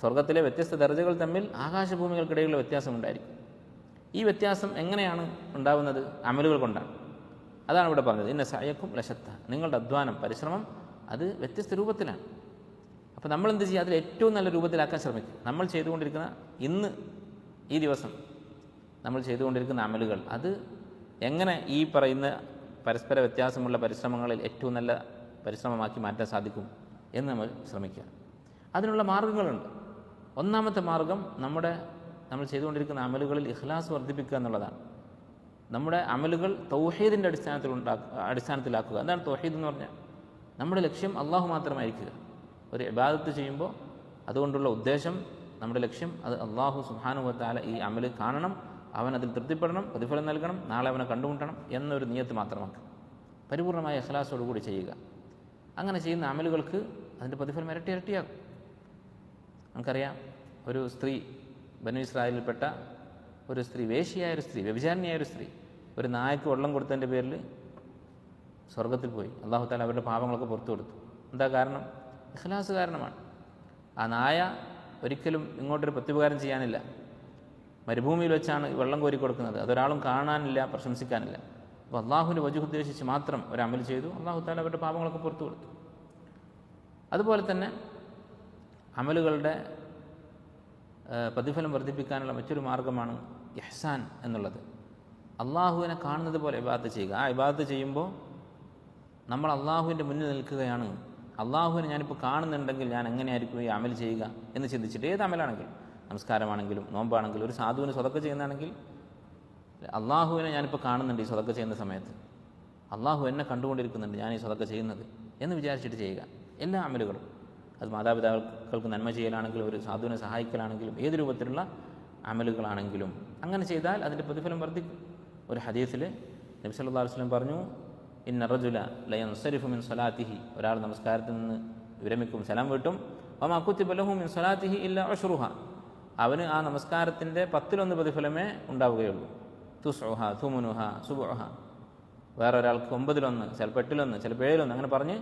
സ്വർഗത്തിലെ വ്യത്യസ്ത ദർജകൾ തമ്മിൽ ആകാശഭൂമികൾക്കിടയിലുള്ള വ്യത്യാസമുണ്ടായിരിക്കും ഈ വ്യത്യാസം എങ്ങനെയാണ് ഉണ്ടാകുന്നത് അമലുകൾ കൊണ്ടാണ്. അതാണ് ഇവിടെ പറഞ്ഞത്. ഇന്ന സയക്കും ലശത്ത. നിങ്ങളുടെ അധ്വാനം പരിശ്രമം അത് വ്യത്യസ്ത രൂപത്തിലാണ്. അപ്പോൾ നമ്മൾ എന്ത് ചെയ്യുക? അതിൽ ഏറ്റവും നല്ല രൂപത്തിലാക്കാൻ ശ്രമിക്കും നമ്മൾ ചെയ്തുകൊണ്ടിരിക്കുന്ന ഇന്ന് ഈ ദിവസം നമ്മൾ ചെയ്തുകൊണ്ടിരിക്കുന്ന അമലുകൾ അത് എങ്ങനെ ഈ പറയുന്ന പരസ്പര വ്യത്യാസമുള്ള പരിശ്രമങ്ങളിൽ ഏറ്റവും നല്ല പരിശ്രമമാക്കി മാറ്റാൻ സാധിക്കും എന്ന് നമ്മൾ ശ്രമിക്കുക. അതിനുള്ള മാർഗങ്ങളുണ്ട്. ഒന്നാമത്തെ മാർഗം നമ്മുടെ നമ്മൾ ചെയ്തുകൊണ്ടിരിക്കുന്ന അമലുകളിൽ ഇഖ്ലാസ് വർദ്ധിപ്പിക്കുക എന്നുള്ളതാണ്. നമ്മുടെ അമലുകൾ തൗഹീദിന്റെ അടിസ്ഥാനത്തിൽ ഉണ്ടാക്കുക അടിസ്ഥാനത്തിലാക്കുക. എന്താണ് തൗഹീദ് എന്ന് പറഞ്ഞാൽ? നമ്മുടെ ലക്ഷ്യം അള്ളാഹു മാത്രമായിരിക്കുക. ഒരു ഇബാദത്ത് ചെയ്യുമ്പോൾ അതുകൊണ്ടുള്ള ഉദ്ദേശം നമ്മുടെ ലക്ഷ്യം അത് അള്ളാഹു സുഹാനുവത്താല ഈ അമൽ കാണണം അവൻ അതിൽ തൃപ്തിപ്പെടണം പ്രതിഫലം നൽകണം നാളെ അവനെ കണ്ടുമുട്ടണം എന്നൊരു നിയത്ത് മാത്രമാക്കുക. പരിപൂർണമായ ഇഖ്ലാസോടുകൂടി ചെയ്യുക. അങ്ങനെ ചെയ്യുന്ന അമലുകൾക്ക് അതിന്റെ പ്രതിഫലം ഇരട്ടി ഇരട്ടിയാകും. നമുക്കറിയാം ഒരു സ്ത്രീ ബനു ഇസ്രായേലിൽപ്പെട്ട ഒരു സ്ത്രീ വേശിയായ ഒരു സ്ത്രീ വ്യഭിചാരണിയായ ഒരു സ്ത്രീ ഒരു നായക്ക് വെള്ളം കൊടുത്തതിന്റെ പേരിൽ സ്വർഗത്തിൽ പോയി. അള്ളാഹു താല അവരുടെ പാപങ്ങളൊക്കെ പുറത്തു കൊടുത്തു. എന്താ കാരണം? ഇഖ്ലാസ് കാരണമാണ്. ആ നായ ഒരിക്കലും ഇങ്ങോട്ടൊരു പ്രത്യുപകാരം ചെയ്യാനില്ല. മരുഭൂമിയിൽ വെച്ചാണ് വെള്ളം കോരി കൊടുക്കുന്നത്. അതൊരാളും കാണാനില്ല പ്രശംസിക്കാനില്ല. അപ്പോൾ അള്ളാഹുവിന്റെ വജു ഉദ്ദേശിച്ച് മാത്രം ഒരു അമൽ ചെയ്തു. അള്ളാഹു താല അവരുടെ പാപങ്ങളൊക്കെ പുറത്തു കൊടുത്തു. അതുപോലെ തന്നെ അമലുകളുടെ പ്രതിഫലം വർദ്ധിപ്പിക്കാനുള്ള മറ്റൊരു മാർഗമാണ് ഇഹ്സാൻ എന്നുള്ളത്. അള്ളാഹുവിനെ കാണുന്നത് പോലെ ഇബാദത്ത് ചെയ്യുക. ആ ഇബാദത്ത് ചെയ്യുമ്പോൾ നമ്മൾ അള്ളാഹുവിന്റെ മുന്നിൽ നിൽക്കുകയാണ്. അള്ളാഹുവിനെ ഞാനിപ്പോൾ കാണുന്നുണ്ടെങ്കിൽ ഞാൻ എങ്ങനെയായിരിക്കും ഈ അമൽ ചെയ്യുക എന്ന് ചിന്തിച്ചിട്ട് ഏത് അമലാണെങ്കിലും നമസ്കാരമാണെങ്കിലും നോമ്പാണെങ്കിലും ഒരു സാധുവിന് സ്വതക്ക ചെയ്യുന്നതാണെങ്കിൽ അള്ളാഹുവിനെ ഞാനിപ്പോൾ കാണുന്നുണ്ട് ഈ സ്വതക്ക ചെയ്യുന്ന സമയത്ത്. അള്ളാഹു എന്നെ കണ്ടുകൊണ്ടിരിക്കുന്നുണ്ട് ഞാൻ ഈ സ്വതക്ക ചെയ്യുന്നത് എന്ന് വിചാരിച്ചിട്ട് ചെയ്യുക. എല്ലാ അമലുകളും. അത് മാതാപിതാക്കൾക്ക് നന്മ ചെയ്യലാണെങ്കിലും ഒരു സാധുവിനെ സഹായിക്കലാണെങ്കിലും ഏത് രൂപത്തിലുള്ള അമലുകളാണെങ്കിലും. അങ്ങനെ ചെയ്താൽ അതിന്റെ പ്രതിഫലം വർദ്ധിക്കും. ഒരു ഹദീസിൽ നബി സല്ലല്ലാഹു വസ്ലം പറഞ്ഞു ഇന്ന റജുല ലയൻസരിഫു മിൻ സലാത്തിഹി ഒരാൾ നമസ്കാരത്തിൽ നിന്ന് വിരമിക്കും സലാം വീട്ടും. വമാ കുത്തിബ ലഹു മിൻ സലാത്തിഹി ഇല്ല അഷ്റുഹ. അവന് ആ നമസ്കാരത്തിന്റെ പത്തിലൊന്ന് പ്രതിഫലമേ ഉണ്ടാവുകയുള്ളൂ. തുസ്ഉഹ തുമുനുഹ സുബുഹ വേറൊരാൾക്ക് ഒമ്പതിലൊന്ന് ചിലപ്പോൾ എട്ടിലൊന്ന് ചിലപ്പോൾ ഏഴിലൊന്ന്. അങ്ങനെ പറഞ്ഞ്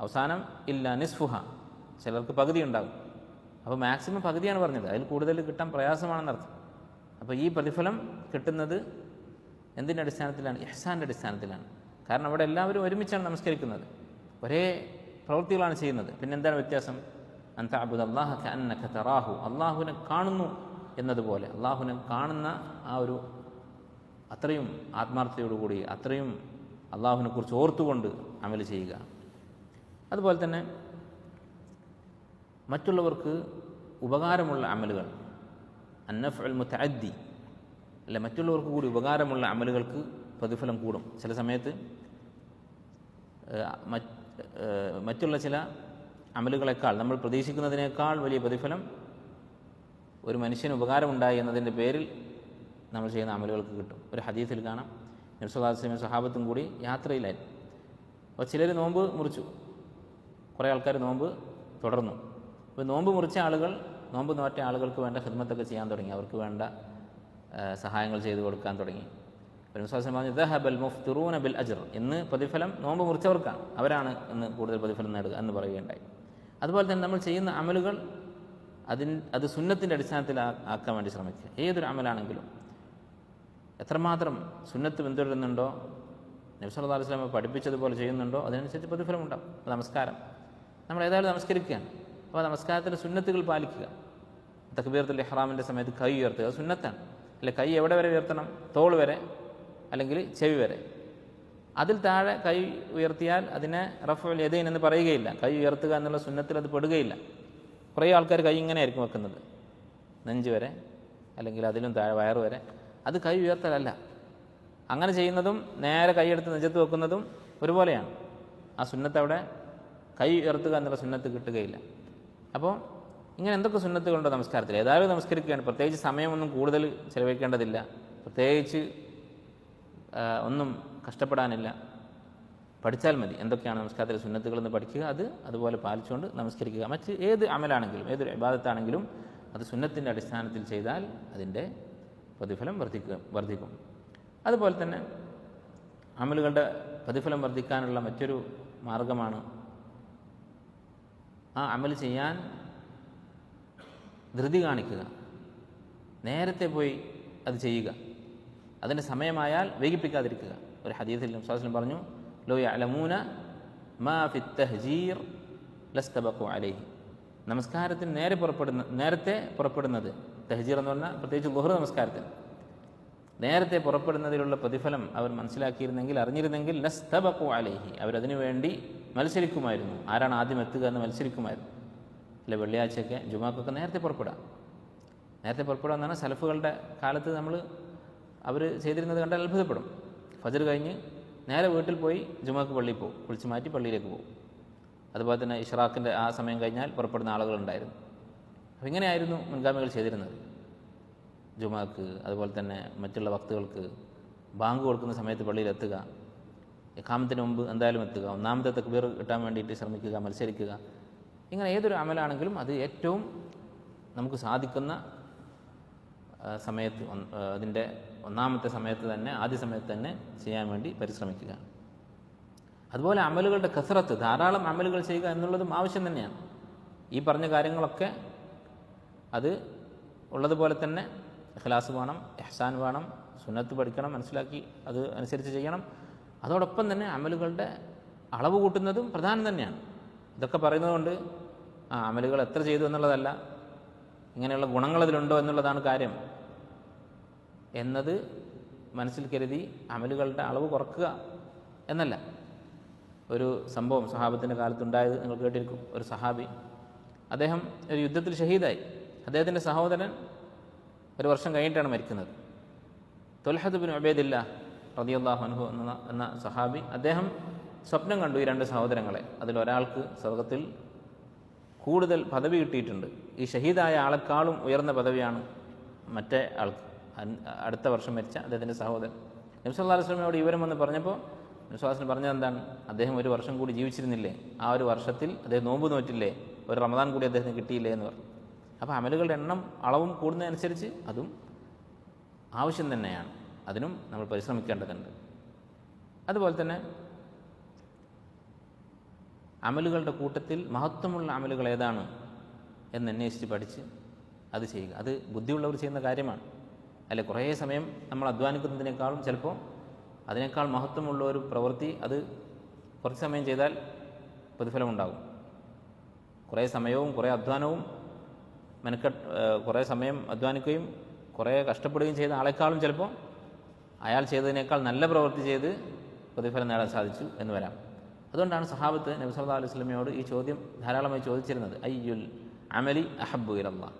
അവസാനം ഇല്ല നിസ്ഫുഹ. ചിലർക്ക് പകുതി ഉണ്ടാകും. അപ്പോൾ മാക്സിമം പകുതിയാണ് പറഞ്ഞത്. അതിൽ കൂടുതൽ കിട്ടാൻ പ്രയാസമാണെന്നർത്ഥം അപ്പോൾ ഈ പ്രതിഫലം കിട്ടുന്നത് എന്തിന്റെ അടിസ്ഥാനത്തിലാണ്? ഇഹ്സാന്റെ അടിസ്ഥാനത്തിലാണ്. കാരണം അവിടെ എല്ലാവരും ഒരുമിച്ചാണ് നമസ്കരിക്കുന്നത്. ഒരേ പ്രവൃത്തികളാണ് ചെയ്യുന്നത്. പിന്നെ എന്താണ് വ്യത്യാസം? അന്ത അബുദ് അള്ളാഹ അന്നക തറാഹു. അള്ളാഹുവിനെ കാണുന്നു എന്നതുപോലെ. അള്ളാഹുവിനെ കാണുന്ന ആ ഒരു അത്രയും ആത്മാർത്ഥതയോടുകൂടി അത്രയും അള്ളാഹുവിനെ കുറിച്ച് ഓർത്തുകൊണ്ട് അമൽ ചെയ്യുക. അതുപോലെ തന്നെ മറ്റുള്ളവർക്ക് ഉപകാരമുള്ള അമലുകൾ. അന്നഫ് അൽ മുത്തഅദ്ദി അല്ല മറ്റുള്ളവർക്ക് കൂടി ഉപകാരമുള്ള അമലുകൾക്ക് പ്രതിഫലം കൂടും. ചില സമയത്ത് മറ്റുള്ള ചില അമലുകളെക്കാൾ നമ്മൾ പ്രതീക്ഷിക്കുന്നതിനേക്കാൾ വലിയ പ്രതിഫലം ഒരു മനുഷ്യന് ഉപകാരമുണ്ടായി എന്നതിന്റെ പേരിൽ നമ്മൾ ചെയ്യുന്ന അമലുകൾക്ക് കിട്ടും. ഒരു ഹദീസിൽ കാണാം നിർസുദാസ്ലമി സഹാബത്തും കൂടി യാത്രയിലായിരുന്നു അപ്പോൾ ചിലർ നോമ്പ് മുറിച്ചു. കുറേ ആൾക്കാർ നോമ്പ് തുടർന്നു. അപ്പോൾ നോമ്പ് മുറിച്ച ആളുകൾ നോമ്പ് നോറ്റ ആളുകൾക്ക് വേണ്ട ഹിദ്മത്തൊക്കെ ചെയ്യാൻ തുടങ്ങി. അവർക്ക് വേണ്ട സഹായങ്ങൾ ചെയ്തു കൊടുക്കാൻ തുടങ്ങി. വിശ്വാസം പറഞ്ഞു ദഹബൽ മുഫ്തിറൂന ബിൽ അജർ എന്ന് പ്രതിഫലം നോമ്പ് മുറിച്ചവർക്കാണ്. അവരാണ് ഇന്ന് കൂടുതൽ പ്രതിഫലം നേടുക എന്ന് പറയുകയുണ്ടായി. അതുപോലെ തന്നെ നമ്മൾ ചെയ്യുന്ന അമലുകൾ അതിൻ അത് സുന്നത്തിന്റെ അടിസ്ഥാനത്തിൽ ആക്കാൻ വേണ്ടി ശ്രമിക്കുക. ഏതൊരു അമലാണെങ്കിലും. എത്രമാത്രം സുന്നത്ത് പിന്തുടരുന്നുണ്ടോ നബ്സല്ലാ അലൈഹി സ്വലാമ പഠിപ്പിച്ചതുപോലെ ചെയ്യുന്നുണ്ടോ അതിനനുസരിച്ച് പ്രതിഫലം ഉണ്ടാവും നമസ്കാരം. നമ്മൾ ഏതായാലും നമസ്കരിക്കുകയാണ്. അപ്പോൾ നമസ്കാരത്തിന്റെ സുന്നത്തുകൾ പാലിക്കുക. തക്ബീറത്തുൽ ഇഹ്റാമിന്റെ സമയത്ത് കൈ ഉയർത്തുക. സുന്നത്താണ്. അല്ലെ കൈ എവിടെ വരെ ഉയർത്തണം? തോൾ വരെ അല്ലെങ്കിൽ ചെവി വരെ. അതിൽ താഴെ കൈ ഉയർത്തിയാൽ അതിനെ റഫുൽ യദൈൻ എന്ന് പറയുകയില്ല. കൈ ഉയർത്തുക എന്നുള്ള സുന്നത്തിൽ അത് പെടുകയില്ല. കുറേ ആൾക്കാർ കൈ ഇങ്ങനെ ആയിരിക്കും വെക്കുന്നത്. നെഞ്ച് വരെ അല്ലെങ്കിൽ അതിലും താഴെ വയറ് വരെ. അത് കൈ ഉയർത്തലല്ല. അങ്ങനെ ചെയ്യുന്നതും നേരെ കൈയെടുത്ത് നെഞ്ചത്ത് വെക്കുന്നതും ഒരുപോലെയാണ്. ആ സുന്നത്ത് അവിടെ കൈ ഉയർത്തുക എന്നുള്ള സുന്നത്ത് കിട്ടുകയില്ല. അപ്പോൾ ഇങ്ങനെ എന്തൊക്കെ സുന്നത്തുകളുണ്ടോ നമസ്കാരത്തിൽ? ഏതായാലും നമസ്കരിക്കുകയാണ്. പ്രത്യേകിച്ച് സമയമൊന്നും കൂടുതൽ ചിലവഴിക്കേണ്ടതില്ല. പ്രത്യേകിച്ച് ഒന്നും കഷ്ടപ്പെടാനില്ല. പഠിച്ചാൽ മതി. എന്തൊക്കെയാണ് നമസ്കാരത്തിലെ സുന്നത്തുകളെന്ന് പഠിക്കുക. അത് അതുപോലെ പാലിച്ചുകൊണ്ട് നമസ്കരിക്കുക. മറ്റ് ഏത് അമലാണെങ്കിലും ഏതൊരു വിവാദത്താണെങ്കിലും അത് സുന്നത്തിന്റെ അടിസ്ഥാനത്തിൽ ചെയ്താൽ അതിന്റെ പ്രതിഫലം വർദ്ധിക്കുക വർദ്ധിക്കും അതുപോലെ തന്നെ അമലുകളുടെ പ്രതിഫലം വർദ്ധിക്കാനുള്ള മറ്റൊരു മാർഗമാണ് ആ അമൽ ചെയ്യാൻ ധൃതി കാണിക്കുക. നേരത്തെ പോയി അത് ചെയ്യുക. അതിന്റെ സമയമായാൽ വൈകിപ്പിക്കാതിരിക്കുക. ഒരു ഹദീസിൽ വിശ്വാസം പറഞ്ഞു ലോ അലമൂന മാ ഫി ലസ്തബഖു അലൈഹി. നമസ്കാരത്തിന് നേരെ പുറപ്പെടുന്ന നേരത്തെ പുറപ്പെടുന്നത് തഹ്ജീർ എന്ന് പറഞ്ഞാൽ പ്രത്യേകിച്ച് ഗുഹർ നമസ്കാരത്തിന്. നേരത്തെ പുറപ്പെടുന്നതിലുള്ള പ്രതിഫലം അവർ മനസ്സിലാക്കിയിരുന്നെങ്കിൽ അറിഞ്ഞിരുന്നെങ്കിൽ ലസ്തബഖു അലേഹി അവരതിനു വേണ്ടി മത്സരിക്കുമായിരുന്നു. ആരാണ് ആദ്യം എത്തുക എന്ന് മത്സരിക്കുമായിരുന്നു. അല്ലെ വെള്ളിയാഴ്ചയൊക്കെ ജുമാക്കൊക്കെ നേരത്തെ പുറപ്പെടാം. നേരത്തെ പുറപ്പെടുക എന്നാണ് സലഫുകളുടെ കാലത്ത് നമ്മൾ അവർ ചെയ്തിരുന്നത് കണ്ടാൽ അത്ഭുതപ്പെടും. ഫജർ കഴിഞ്ഞ് നേരെ വീട്ടിൽ പോയി ജുമാക്ക് പള്ളിയിൽ പോകും. കുളിച്ച് മാറ്റി പള്ളിയിലേക്ക് പോകും. അതുപോലെ തന്നെ ഇഷ്റാഖിന്റെ ആ സമയം കഴിഞ്ഞാൽ പുറപ്പെടുന്ന ആളുകളുണ്ടായിരുന്നു. അപ്പോൾ ഇങ്ങനെയായിരുന്നു മുൻഗാമികൾ ചെയ്തിരുന്നത്. ജുമാക്ക് അതുപോലെ തന്നെ മറ്റുള്ള വക്തുകൾക്ക് ബാങ്ക് കൊടുക്കുന്ന സമയത്ത് പള്ളിയിൽ എത്തുക എക്കാമത്തിന് മുമ്പ് എന്തായാലും എത്തുക ഒന്നാമത്തെ തക്ബീർ കിട്ടാൻ വേണ്ടിയിട്ട് ശ്രമിക്കുക മത്സരിക്കുക ഇങ്ങനെ ഏതൊരു അമലാണെങ്കിലും അത് ഏറ്റവും നമുക്ക് സാധിക്കുന്ന സമയത്ത് അതിന്റെ ഒന്നാമത്തെ സമയത്ത് തന്നെ ആദ്യ സമയത്ത് തന്നെ ചെയ്യാൻ വേണ്ടി പരിശ്രമിക്കുക. അതുപോലെ അമലുകളുടെ കസറത്ത് ധാരാളം അമലുകൾ ചെയ്യുക എന്നുള്ളതും ആവശ്യം തന്നെയാണ്. ഈ പറഞ്ഞ കാര്യങ്ങളൊക്കെ അത് ഉള്ളതുപോലെ തന്നെ ഇഖ്ലാസ് വേണം എഹ്സാൻ വേണം സുന്നത്ത് പഠിക്കണം മനസ്സിലാക്കി അത് അനുസരിച്ച് ചെയ്യണം. അതോടൊപ്പം തന്നെ അമലുകളുടെ അളവ് കൂട്ടുന്നതും പ്രധാനം തന്നെയാണ്. ഇതൊക്കെ പറയുന്നത് കൊണ്ട് ആ അമലുകൾ എത്ര ചെയ്തു എന്നുള്ളതല്ല ഇങ്ങനെയുള്ള ഗുണങ്ങൾ അതിലുണ്ടോ എന്നുള്ളതാണ് കാര്യം. എന്നത് മനസ്സിൽ കരുതി അമലുകളുടെ അളവ് കുറക്കുക എന്നല്ല. ഒരു സംഭവം സഹാബത്തിന്റെ കാലത്തുണ്ടായത് നിങ്ങൾ കേട്ടിരിക്കും. ഒരു സഹാബി അദ്ദേഹം ഒരു യുദ്ധത്തിൽ ഷഹീദായി. അദ്ദേഹത്തിന്റെ സഹോദരൻ ഒരു വർഷം കഴിഞ്ഞിട്ടാണ് മരിക്കുന്നത്. തൊൽഹദ് ബിൻ ഉബൈദില്ല റതിയല്ലാഹു അൻഹു എന്ന എന്ന സഹാബി അദ്ദേഹം സ്വപ്നം കണ്ടു ഈ രണ്ട് സഹോദരങ്ങളെ. അതിലൊരാൾക്ക് സ്വർഗത്തിൽ കൂടുതൽ പദവി കിട്ടിയിട്ടുണ്ട്. ഈ ഷഹീദായ ആളെക്കാളും ഉയർന്ന പദവിയാണ് മറ്റേ ആൾക്ക് അടുത്ത വർഷം മരിച്ച അദ്ദേഹത്തിന്റെ സഹോദരൻ. നബ്സല്ലാ വസ്ലമയോട് വിവരം വന്ന് പറഞ്ഞപ്പോൾ നബ്സുല്ലാസ്ലം പറഞ്ഞത് എന്താണ്? അദ്ദേഹം ഒരു വർഷം കൂടി ജീവിച്ചിരുന്നില്ലേ? ആ ഒരു വർഷത്തിൽ അദ്ദേഹം നോമ്പ് നോറ്റില്ലേ? ഒരു റമദാൻ കൂടി അദ്ദേഹത്തിന് കിട്ടിയില്ലേ എന്ന് പറഞ്ഞു. അപ്പോൾ അമലുകളുടെ എണ്ണം അളവും കൂടുന്നതനുസരിച്ച് അതും ആവശ്യം തന്നെയാണ്. അതിനും നമ്മൾ പരിശ്രമിക്കേണ്ടതുണ്ട്. അതുപോലെ തന്നെ അമലുകളുടെ കൂട്ടത്തിൽ മഹത്വമുള്ള അമലുകൾ ഏതാണ് എന്ന് അന്വേഷിച്ച് പഠിച്ച് അത് ചെയ്യുക. അത് ബുദ്ധിയുള്ളവർ ചെയ്യുന്ന കാര്യമാണ്. അല്ലെ കുറേ സമയം നമ്മൾ അധ്വാനിക്കുന്നതിനേക്കാളും ചിലപ്പോൾ അതിനേക്കാൾ മഹത്വമുള്ള ഒരു പ്രവൃത്തി അത് കുറച്ച് സമയം ചെയ്താൽ പ്രതിഫലമുണ്ടാകും. കുറേ സമയവും കുറേ അധ്വാനവും മെനക്കെട്ട് കുറേ സമയം അധ്വാനിക്കുകയും കുറേ കഷ്ടപ്പെടുകയും ചെയ്ത ആളെക്കാളും ചിലപ്പോൾ അയാൾ ചെയ്തതിനേക്കാൾ നല്ല പ്രവൃത്തി ചെയ്ത് പ്രതിഫലം നേടാൻ സാധിച്ചു എന്ന് വരാം. അതുകൊണ്ടാണ് സഹാബത്ത് നബി സല്ലല്ലാഹു അലൈഹി വസല്ലമയോട് ഈ ചോദ്യം ധാരാളമായി ചോദിച്ചിരുന്നത്. അയ്യുൽ അമലി അഹബു ഇലല്ലാ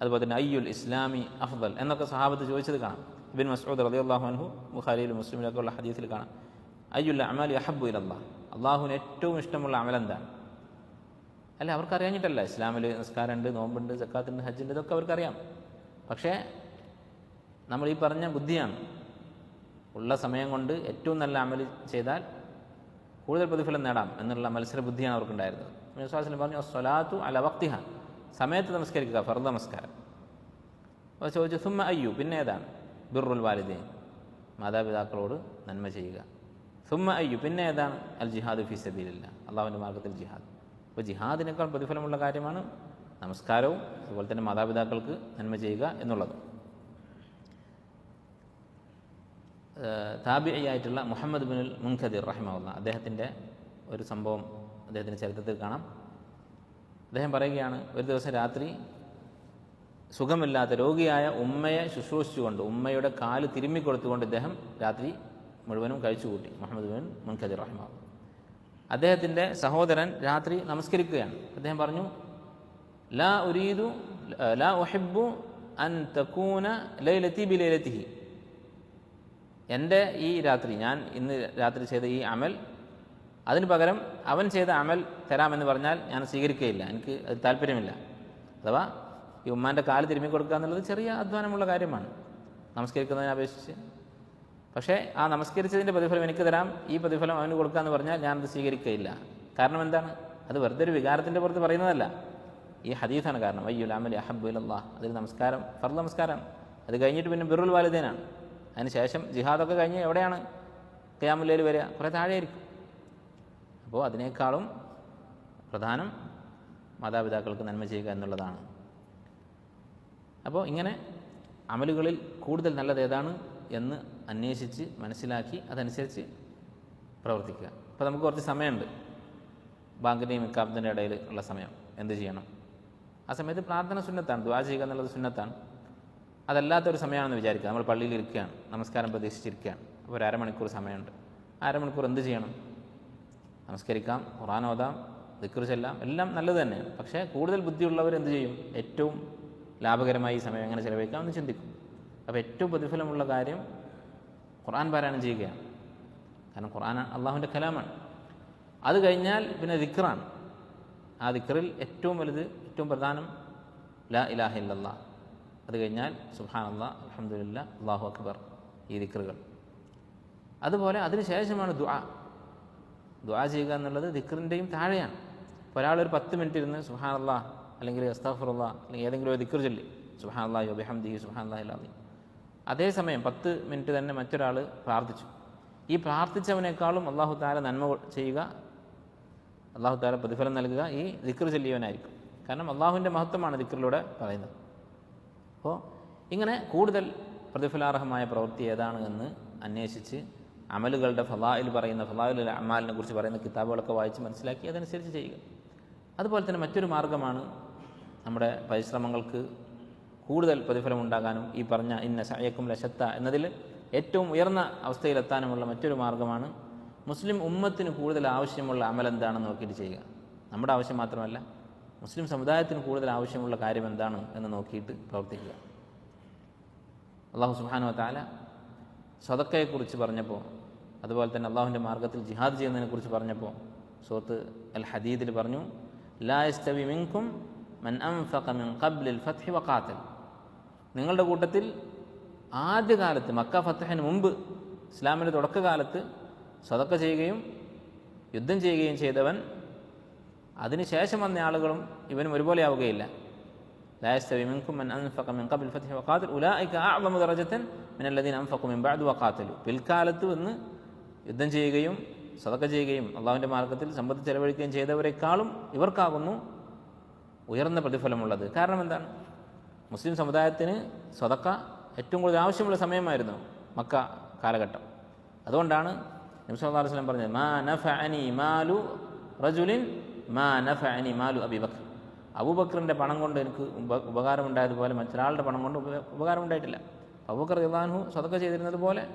അതുപോലെ തന്നെ അയ്യുൽ ഇസ്ലാമി അഫ്ദൽ? എന്നൊക്കെ സഹാബത്ത് ചോദിച്ചത് കാണാം. ഇബിൻ മസ്ഊദ് റളിയല്ലാഹു അൻഹു ബുഖാരിയിൽ മുസ്ലിമിലൊക്കെ ഉള്ള ഹദീസിൽ കാണാം. അയ്യുൽ അമലി അഹബു ഇലല്ലാ അള്ളാഹുവിന് ഏറ്റവും ഇഷ്ടമുള്ള അമൽ എന്താണ് അല്ല അവർക്ക് അറിയാഞ്ഞിട്ടല്ല ഇസ്ലാമിൽ നിസ്കാരമുണ്ട് നോമ്പുണ്ട് ജക്കാത്തുണ്ട് ഹജ്ജുണ്ട് ഇതൊക്കെ അവർക്കറിയാം. പക്ഷേ നമ്മൾ ഈ പറഞ്ഞ ബുദ്ധിയാണ്. ഉള്ള സമയം കൊണ്ട് ഏറ്റവും നല്ല അമൽ ചെയ്താൽ കൂടുതൽ പ്രതിഫലം നേടാം എന്നുള്ള മത്സര ബുദ്ധിയാണ് അവർക്കുണ്ടായിരുന്നത്. വിശ്വാസം പറഞ്ഞു സ്വലാത്തു അല വക്തിഹ. സമയത്ത് നമസ്കരിക്കുക ഫർദ നമസ്കാരം. അപ്പോൾ ചോദിച്ചു സുമ്മ അയ്യു? പിന്നെ ഏതാണ്? ബിറുൽ വാലിദീൻ. മാതാപിതാക്കളോട് നന്മ ചെയ്യുക. സുമ്മ അയ്യു? പിന്നെ ഏതാണ്? അൽ ജിഹാദ് ഫി സബീലില്ല. അള്ളാഹുവിന്റെ മാർഗത്തിൽ ജിഹാദ്. അപ്പോൾ ജിഹാദിനേക്കാൾ പ്രതിഫലമുള്ള കാര്യമാണ് നമസ്കാരവും അതുപോലെ തന്നെ മാതാപിതാക്കൾക്ക് നന്മ ചെയ്യുക എന്നുള്ളത്. താബിയായിട്ടുള്ള മുഹമ്മദ് ബിനുൽ മുൻഖദിർ റഹിമുള്ള അദ്ദേഹത്തിന്റെ ഒരു സംഭവം അദ്ദേഹത്തിന്റെ ചരിത്രത്തിൽ കാണാം. അദ്ദേഹം പറയുകയാണ് ഒരു ദിവസം രാത്രി സുഖമില്ലാത്ത രോഗിയായ ഉമ്മയെ ശുശ്രൂഷിച്ചുകൊണ്ട് ഉമ്മയുടെ കാൽ തിരുമ്മിക്കൊടുത്തുകൊണ്ട് ഇദ്ദേഹം രാത്രി മുഴുവനും കഴിച്ചുകൂട്ടി മുഹമ്മദ് ബിൻ മുൻഖദിർ റഹിമാവ് അദ്ദേഹത്തിന്റെ സഹോദരൻ രാത്രി നമസ്കരിക്കുകയാണ്. അദ്ദേഹം പറഞ്ഞു ലാ ഉരീദു ലാ ഒഹിബു അൻ തക്കൂന ലൈലത്തി ബി ലൈലത്തിഹി എന്റെ ഈ രാത്രി ഞാൻ ഇന്ന് രാത്രി ചെയ്ത ഈ അമൽ അതിന് പകരം അവൻ ചെയ്ത അമൽ തരാമെന്ന് പറഞ്ഞാൽ ഞാൻ സ്വീകരിക്കുകയില്ല. എനിക്ക് അത് താല്പര്യമില്ല. അഥവാ ഈ ഉമ്മാന്റെ കാൽ തിരുമ്മി കൊടുക്കുക എന്നുള്ളത് ചെറിയ അധ്വാനമുള്ള കാര്യമാണ്. നമസ്കരിക്കുന്നതിനെ അപേക്ഷിച്ച് പക്ഷേ ആ നമസ്കരിച്ചതിന്റെ പ്രതിഫലം എനിക്ക് തരാം. ഈ പ്രതിഫലം അവന് കൊടുക്കുക എന്ന് പറഞ്ഞാൽ ഞാനത് സ്വീകരിക്കുകയില്ല. കാരണം എന്താണ്? അത് വെറുതെ ഒരു വികാരത്തിന്റെ പുറത്ത് പറയുന്നതല്ല. ഈ ഹദീഫാണ് കാരണം. അയ്യുൽ അമലി അഹബ് അല്ലാ അതിൽ നമസ്കാരം ഫർ നമസ്കാരം. അത് കഴിഞ്ഞിട്ട് പിന്നെ ബിറുൽ വാലിദേനാണ്. അതിന് ശേഷം ജിഹാദൊക്കെ കഴിഞ്ഞ് എവിടെയാണ്? ക്യാമുല്ലയിൽ വരിക. കുറേ താഴെയായിരിക്കും. അപ്പോൾ അതിനേക്കാളും പ്രധാനം മാതാപിതാക്കൾക്ക് നന്മ ചെയ്യുക എന്നുള്ളതാണ്. അപ്പോൾ ഇങ്ങനെ അമലുകളിൽ കൂടുതൽ നല്ലത് ഏതാണ് എന്ന് അന്വേഷിച്ച് മനസ്സിലാക്കി അതനുസരിച്ച് പ്രവർത്തിക്കുക. അപ്പോൾ നമുക്ക് കുറച്ച് സമയമുണ്ട്. ബാങ്കിന്റെയും ഇക്കാമത്തിന്റെ ഇടയിൽ ഉള്ള സമയം. എന്ത് ചെയ്യണം? ആ സമയത്ത് പ്രാർത്ഥന സുന്നത്താണ്. ദ്വാ ചെയ്യുക എന്നുള്ളത് സുന്നത്താണ്. അതല്ലാത്തൊരു സമയമാണെന്ന് വിചാരിക്കുക. നമ്മൾ പള്ളിയിൽ ഇരിക്കുകയാണ്. നമസ്കാരം പ്രതീക്ഷിച്ചിരിക്കുകയാണ്. അപ്പോൾ ഒരു അരമണിക്കൂർ സമയമുണ്ട്. അരമണിക്കൂർ എന്ത് ചെയ്യണം? നമസ്കരിക്കാം ഖുറാൻ ഓതാം ദിക്കർ ചെല്ലാം. എല്ലാം നല്ലത് തന്നെയാണ്. പക്ഷേ കൂടുതൽ ബുദ്ധിയുള്ളവർ എന്ത് ചെയ്യും? ഏറ്റവും ലാഭകരമായി ഈ സമയം എങ്ങനെ ചിലവഴിക്കാം എന്ന് ചിന്തിക്കും. അപ്പോൾ ഏറ്റവും പ്രതിഫലമുള്ള കാര്യം ഖുർആൻ പാരായണം ചെയ്യുകയാണ്. കാരണം ഖുർആൻ അള്ളാഹുവിന്റെ കലാമാണ്. അത് കഴിഞ്ഞാൽ പിന്നെ ദിക്റാണ്. ആ ദിക്റിൽ ഏറ്റവും വലുത് ഏറ്റവും പ്രധാനം ലാ ഇലാഹ ഇല്ലല്ലാ. അത് കഴിഞ്ഞാൽ അള്ളാ അലഹമുല്ല അള്ളാഹു അക്ബർ ഈ ദിക്റുകൾ. അതുപോലെ അതിനുശേഷമാണ് ദുആ. ദുആ ചെയ്യുക എന്നുള്ളത് ദിക്റിന്റെയും താഴെയാണ്. ഇപ്പോൾ ഒരാളൊരു പത്ത് മിനിറ്റ് ഇരുന്ന് അള്ളാഹ് അല്ലെങ്കിൽ അസ്താഫുറുള്ള അല്ലെങ്കിൽ ഏതെങ്കിലും ഒരു ദിക്ർ ചൊല്ലി ദി സുഹാൻ അള്ളാഹി അല്ലാഹി അതേസമയം പത്ത് മിനിറ്റ് തന്നെ മറ്റൊരാൾ പ്രാർത്ഥിച്ചു. ഈ പ്രാർത്ഥിച്ചവനേക്കാളും അള്ളാഹു താല നന്മ ചെയ്യുക അള്ളാഹു താല പ്രതിഫലം നൽകുക ഈ ദിക്ർ ചൊല്ലിയവനായിരിക്കും. കാരണം അള്ളാഹുവിന്റെ മഹത്വമാണ് ദിക്റിലൂടെ പറയുന്നത്. അപ്പോൾ ഇങ്ങനെ കൂടുതൽ പ്രതിഫലാർഹമായ പ്രവൃത്തി ഏതാണ് എന്ന് അന്വേഷിച്ച് അമലുകളുടെ ഫലായിൽ പറയുന്ന ഫലായിൽ അമാലിനെ കുറിച്ച് പറയുന്ന കിതാബുകളൊക്കെ വായിച്ച് മനസ്സിലാക്കി അതനുസരിച്ച് ചെയ്യുക. അതുപോലെ തന്നെ മറ്റൊരു മാർഗമാണ് നമ്മുടെ പരിശ്രമങ്ങൾക്ക് കൂടുതൽ പ്രതിഫലം ഉണ്ടാകാനും ഈ പറഞ്ഞ ഇന്ന സയക്കും ലശത്ത എന്നതിൽ ഏറ്റവും ഉയർന്ന അവസ്ഥയിലെത്താനുമുള്ള മറ്റൊരു മാർഗമാണ് മുസ്ലിം ഉമ്മത്തിന് കൂടുതൽ ആവശ്യമുള്ള അമൽ എന്താണെന്ന് നോക്കിയിട്ട് ചെയ്യുക. നമ്മുടെ ആവശ്യം മാത്രമല്ല മുസ്ലിം സമുദായത്തിന് കൂടുതൽ ആവശ്യമുള്ള കാര്യം എന്താണ് എന്ന് നോക്കിയിട്ട് പ്രവർത്തിക്കുക. അള്ളാഹു സുബാനു താല സ്വതക്കയെക്കുറിച്ച് പറഞ്ഞപ്പോൾ അതുപോലെ തന്നെ അള്ളാഹുവിന്റെ മാർഗത്തിൽ ജിഹാദ് ചെയ്യുന്നതിനെക്കുറിച്ച് പറഞ്ഞപ്പോൾ സുഹൃത്ത് അൽ ഹദീദിൽ പറഞ്ഞു ലാ യസ്തവി മിൻകും മൻ അൻഫഖ മിൻ ഖബ്ലിൽ ഫത്ഹി വഖാത്തൽ നിങ്ങളുടെ കൂട്ടത്തിൽ ആദ്യകാലത്ത് മക്ക ഫത്തഹന് മുമ്പ് ഇസ്ലാമിന്റെ തുടക്കകാലത്ത് സ്വതക്ക ചെയ്യുകയും യുദ്ധം ചെയ്യുകയും ചെയ്തവൻ അതിനുശേഷം വന്ന ആളുകളും ഇവനും ഒരുപോലെ ആവുകയില്ല. മൻ അൻഫഖ മിൻ ഖബൽ ഫത്ഹി മിൻ അൻഫഖു മിൻ പിൽക്കാലത്ത് വന്ന് യുദ്ധം ചെയ്യുകയും സതക്ക ചെയ്യുകയും അള്ളാഹുവിന്റെ മാർഗത്തിൽ സമ്പത്ത് ചെലവഴിക്കുകയും ചെയ്തവരെക്കാളും ഇവർക്കാകുന്നു ഉയർന്ന പ്രതിഫലമുള്ളത്. കാരണം എന്താണ്? മുസ്ലിം സമുദായത്തിന് സ്വതക്ക ഏറ്റവും കൂടുതൽ ആവശ്യമുള്ള സമയമായിരുന്നു മക്ക കാലഘട്ടം. അതുകൊണ്ടാണ് നബിസല്ലല്ലാഹു അലൈഹി വസല്ലം പറഞ്ഞത് മാ നഫ അനി മാലു റജുലിൻ മാ നഫ അനി മാലു അബിബക്കർ അബൂബക്കറിന്റെ പണം കൊണ്ട് എനിക്ക് ഉപ ഉപകാരമുണ്ടായതുപോലെ മറ്റൊരാളുടെ പണം കൊണ്ട് ഉപകാരം ഉപകാരമുണ്ടായിട്ടില്ല. അബൂബക്കർ ഇള്ളാൻഹു സ്വതക്ക ചെയ്തിരുന്നത് പോലെ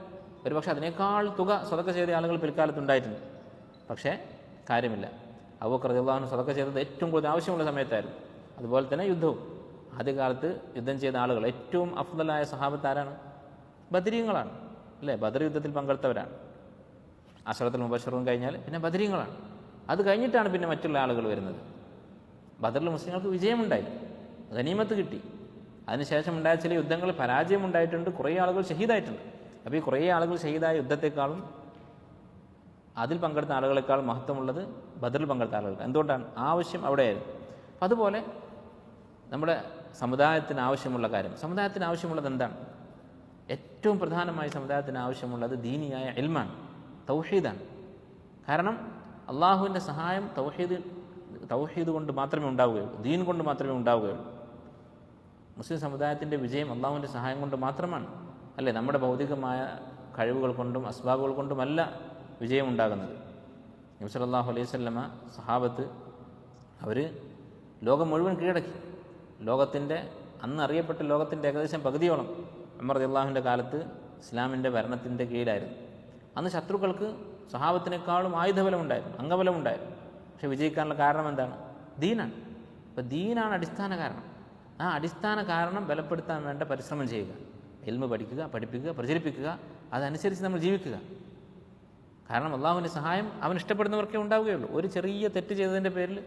ഒരുപക്ഷെ അതിനേക്കാൾ തുക സ്വതക്ക ചെയ്ത ആളുകൾ പിൽക്കാലത്ത് ഉണ്ടായിട്ടുണ്ട്. പക്ഷേ കാര്യമില്ല. അബൂബക്കർ ഇള്ളാൻഹു സ്വതക്ക ചെയ്തത് ഏറ്റവും കൂടുതൽ ആവശ്യമുള്ള സമയത്തായിരുന്നു. അതുപോലെ തന്നെ യുദ്ധവും. ആദ്യകാലത്ത് യുദ്ധം ചെയ്ത ആളുകൾ ഏറ്റവും അഫ്ദലായ സഹാബത്ത് ആരാണ് ബദരീങ്ങളാണ് അല്ലേ? ബദർ യുദ്ധത്തിൽ പങ്കെടുത്തവരാണ്. അശ്രത്തിൽ മുബഷറും കഴിഞ്ഞാൽ പിന്നെ ബദരീങ്ങളാണ് അത് കഴിഞ്ഞിട്ടാണ് പിന്നെ മറ്റുള്ള ആളുകൾ വരുന്നത്. ബദറിൽ മുസ്ലിങ്ങൾക്ക് വിജയമുണ്ടായി. ഗനീമത്ത് കിട്ടി. അതിനുശേഷം ഉണ്ടായ ചില യുദ്ധങ്ങളിൽ പരാജയമുണ്ടായിട്ടുണ്ട്. കുറേ ആളുകൾ ഷഹീദായിട്ടുണ്ട്. അപ്പോൾ ഈ കുറേ ആളുകൾ ഷഹീദായ യുദ്ധത്തെക്കാളും അതിൽ പങ്കെടുത്ത ആളുകളെക്കാൾ മഹത്വമുള്ളത് ബദറിൽ പങ്കെടുത്ത ആളുകൾ. എന്തുകൊണ്ടാണ്? ആവശ്യം അവിടെയായിരുന്നു. അതുപോലെ നമ്മുടെ സമുദായത്തിന് ആവശ്യമുള്ള കാര്യം. സമുദായത്തിന് ആവശ്യമുള്ളത് എന്താണ്? ഏറ്റവും പ്രധാനമായി സമുദായത്തിന് ആവശ്യമുള്ളത് ദീനിയായ എൽമാണ് തൗഹീദാണ്. കാരണം അള്ളാഹുവിന്റെ സഹായം തൗഹീദ് തൗഹീദ് കൊണ്ട് മാത്രമേ ഉണ്ടാവുകയുള്ളൂ ദീൻ കൊണ്ട് മാത്രമേ ഉണ്ടാവുകയുള്ളൂ. മുസ്ലിം സമുദായത്തിന്റെ വിജയം അള്ളാഹുവിന്റെ സഹായം കൊണ്ട് മാത്രമാണ്. അല്ലേ? നമ്മുടെ ഭൗതികമായ കഴിവുകൾ കൊണ്ടും അസ്ബാബുകൾ കൊണ്ടുമല്ല വിജയം ഉണ്ടാകുന്നത് നബ്സല്ലാഹു അലൈഹി സ്വല്ലമ സഹാബത്ത് അവർ ലോകം മുഴുവൻ കീഴടക്കി. ലോകത്തിന്റെ അന്ന് അറിയപ്പെട്ട ലോകത്തിന്റെ ഏകദേശം പകുതിയോളം അമർ അള്ളാഹുവിന്റെ കാലത്ത് ഇസ്ലാമിന്റെ ഭരണത്തിന്റെ കീഴിലായിരുന്നു. അന്ന് ശത്രുക്കൾക്ക് സ്വഭാവത്തിനേക്കാളും ആയുധബലമുണ്ടായിരുന്നു അംഗബലമുണ്ടായിരുന്നു. പക്ഷെ വിജയിക്കാനുള്ള കാരണം എന്താണ്? ദീനാണ്. അപ്പോൾ ദീനാണ് അടിസ്ഥാന കാരണം. ആ അടിസ്ഥാന കാരണം ബലപ്പെടുത്താൻ വേണ്ട പരിശ്രമം ചെയ്യുക. എൽമ പഠിക്കുക പഠിപ്പിക്കുക പ്രചരിപ്പിക്കുക അതനുസരിച്ച് നമ്മൾ ജീവിക്കുക. കാരണം അള്ളാഹുവിന്റെ സഹായം അവൻ ഇഷ്ടപ്പെടുന്നവർക്കേ ഉണ്ടാവുകയുള്ളൂ. ഒരു ചെറിയ തെറ്റ് ചെയ്തതിന്റെ പേരിൽ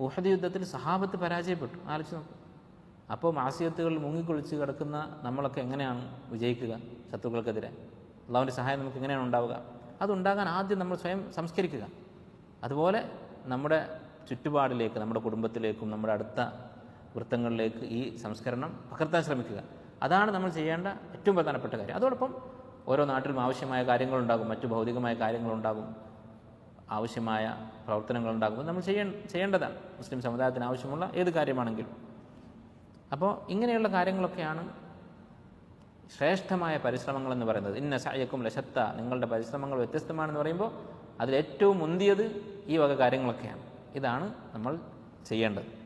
ഉഹദ് യുദ്ധത്തിൽ സഹാബത്ത് പരാജയപ്പെട്ടു. ആലോചിച്ച് നോക്കും. അപ്പോൾ മാസിയത്തുകളിൽ മുങ്ങിക്കുളിച്ച് കിടക്കുന്ന നമ്മളൊക്കെ എങ്ങനെയാണ് വിജയിക്കുക ശത്രുക്കൾക്കെതിരെ? അള്ളാഹുവിന്റെ സഹായം നമുക്ക് എങ്ങനെയാണ് ഉണ്ടാവുക? അതുണ്ടാകാൻ ആദ്യം നമ്മൾ സ്വയം സംസ്കരിക്കുക. അതുപോലെ നമ്മുടെ ചുറ്റുപാടിലേക്ക് നമ്മുടെ കുടുംബത്തിലേക്കും നമ്മുടെ അടുത്ത വൃത്തങ്ങളിലേക്ക് ഈ സംസ്കരണം പകർത്താൻ ശ്രമിക്കുക. അതാണ് നമ്മൾ ചെയ്യേണ്ട ഏറ്റവും പ്രധാനപ്പെട്ട കാര്യം. അതോടൊപ്പം ഓരോ നാട്ടിലും ആവശ്യമായ കാര്യങ്ങളുണ്ടാകും മറ്റു ഭൗതികമായ കാര്യങ്ങളുണ്ടാകും. ആവശ്യമായ പ്രവർത്തനങ്ങൾ ഉണ്ടാകുമ്പോൾ നമ്മൾ ചെയ്യ ചെയ്യേണ്ടതാണ്. മുസ്ലിം സമുദായത്തിന് ആവശ്യമുള്ള ഏത് കാര്യമാണെങ്കിലും. അപ്പോൾ ഇങ്ങനെയുള്ള കാര്യങ്ങളൊക്കെയാണ് ശ്രേഷ്ഠമായ പരിശ്രമങ്ങൾ എന്ന് പറയുന്നത്. ഇന്ന സായക്കും ലശത്ത നിങ്ങളുടെ പരിശ്രമങ്ങൾ വ്യത്യസ്തമാണെന്ന് പറയുമ്പോൾ അതിലേറ്റവും മുന്തിയത് ഈ വക കാര്യങ്ങളൊക്കെയാണ്. ഇതാണ് നമ്മൾ ചെയ്യേണ്ടത്.